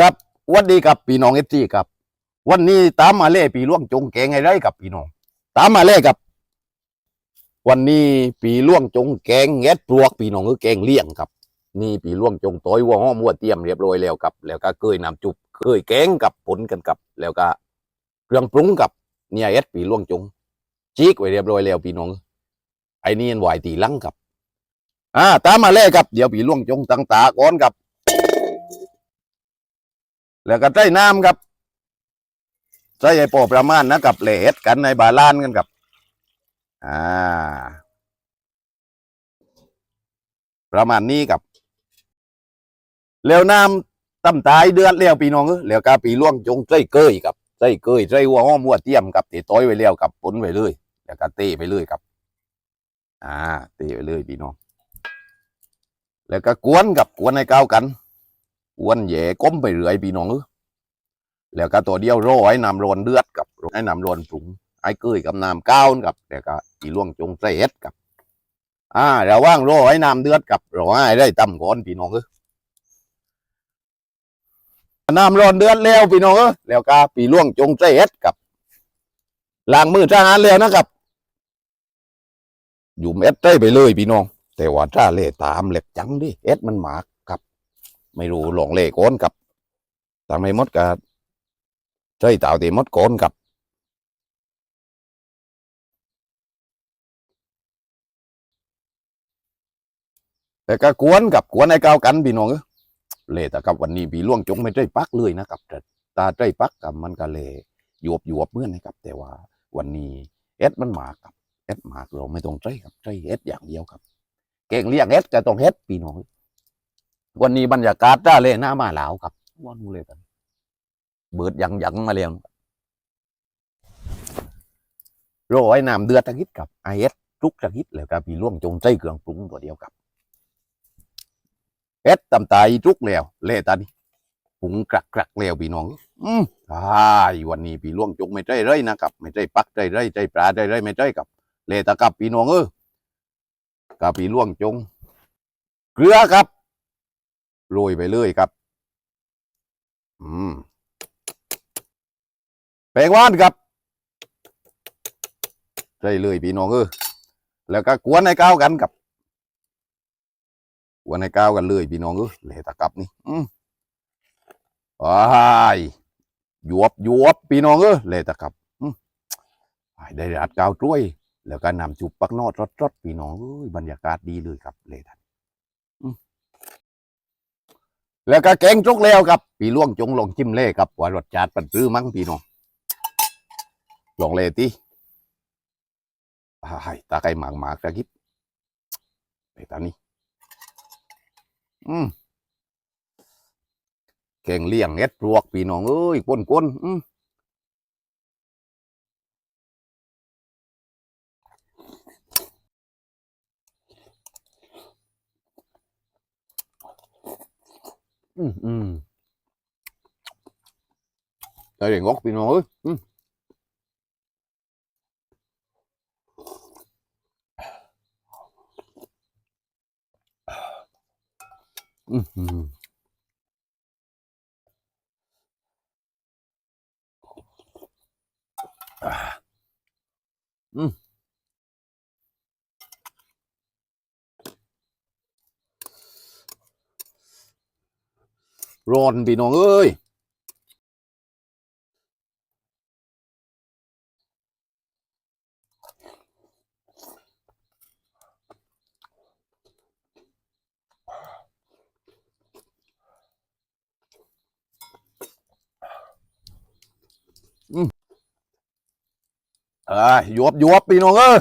ครับวันดีครับพี่น้องเอฟซีครับ วันนี้ตามมาเล่ปีล่วงจงแกงไงไรกับพี่น้อง ตามมาเล่กับ วันนี้ปีล่วงจงแกงแงดปลวกพี่น้องคือแกงเลี่ยงครับ นี่ปีล่วงจงต้อยวัวห้อมวัวเตรียมเรียบร้อยแล้วครับ แล้วก็เคยน้ำจุบเคยแกงกับผลกันกับ แล้วก็เครื่องปรุงกับเนี่ยเอ็ดปีล่วงจงจีกไว้เรียบร้อยแล้วพี่น้องไอ้นี่ยันไหวตีลังกับอ่าตามมาเล่ครับเดี๋ยวปีล่วงจงตั้งตาก่อนกับ แล้วก็ใส่น้ำครับใส่ไอ้โปอประมาณนะกับเหลเอ็ดกันในบาลานกันกับอ่า ประมาณนี้กับแล้วน้ำตั้มตายเดือดแล้วพี่น้องเอ้ยแล้วกาปีล่วงจงใส่เกยกับใส่เกยใส่หัวห้อมหัวเตี้ยมกับตีต้อยไว้แล้วกับปนไว้เลยแล้วก็เตะไปเลยครับ อ่า เตะไปเลยพี่น้องแล้วก็กวนกับกวนให้เข้ากัน กวนแหย่ก้มไปเรื่อยพี่น้องเอ้ยแล้วก็ตัวเดียวโรยน้ำร้อนเดือดกับไอ้น้ำร้อนปรุงไอ้เกยกับน้ำก้าวกับแล้วก็อีล่วงจงใส่เอ็ดกับ อ่าระว่างโรยน้ำเดือดกับรอให้ได้ตั้มก่อนพี่น้องเอ้น้ำร้อนเดือดแล้วพี่น้องเอ้ยแล้วก็ปีล่วงจงใส่เอ็ดกับล้างมือทหารแล้วนะครับอยู่เอ็ดได้ไปเลยพี่น้อง แต่ว่าถ้าเล่ตามเล็กจังดิเอ็ดมันหมาก ไม่รู้หลงเล่ก้อนกับทำให้มดกับใช่เต่าตีมดก้อนกับแต่ก็กวนกับกวนไอ้เก้ากันพี่น้องเอ้ยเล่แต่กับวันนี้พี่ล่วงจงไม่ได้ปักเลยนะครับแต่ตาได้ปักกับมันก็เลยหยวบหยวบเมื่อนนะครับ แต่ว่าวันนี้เอ็ดมันหมากับเอ็ดหมากเราไม่ต้องใจครับใจเอ็ดอย่างเดียวครับ เก่งเรียกเอ็ดก็ต้องเฮ็ดพี่น้อง วันนี้บรรยากาศจ้าเลยหน้ามาหลาวครับว่านูเลยกันเบิดยังยังมาเรียงโรยน้ำเดือดตะกิดกับไอเอสทุกตะกิดแล้วก็พี่ล่วงจงใจเครื่องปรุงตัวเดียวกับเอ็ดตำตายทุกแล้วเละตานี่ปรุงกรักกรักแล้วพี่น้อง อืมใช่วันนี้พี่ล่วงจงไม่ใจเลยนะครับ ไม่ใจปักใจเลยใจปลาใจเลยไม่ใจกับเละตะกับพี่น้องเออกับพี่ล่วงจง เกลือครับ โรยไปเลยครับ อืมแปลงว่านครับใส่เลยพี่น้องเออแล้วก็กวนให้เข้าวกันกับกวนให้เข้าวกันเลยพี่น้องเออเลยตะกับนี่อืมว้ายหยวบหยวบพี่น้องเออเลยตะกับอืมได้รัดก้าวจ้วยแล้วก็นำจุบปักนอดรดๆพี่น้องเอ้ยบรรยากาศดีเลยครับเลยท่านอืม แล้วก็แกงจกแล้วครับปีล่วงจงลองจิ้มเล่ครับว่ารสชาติเป็นซื้อมั้งพี่น้องลองเล่ตีอ้ายตาไก่หมากหมากตะกิบไปตานี้ อืมแกงเลี่ยงเอ็ดรวกพี่น้องเอ้ยก้นก้นอืม อืมอืมใจเด็กงกพี่น้องเอ้ยอืมอืมอืมอ่าอืม ร้อนพี่น้องเอ้ยอ่ายวบยวบพี่น้องเอ้ย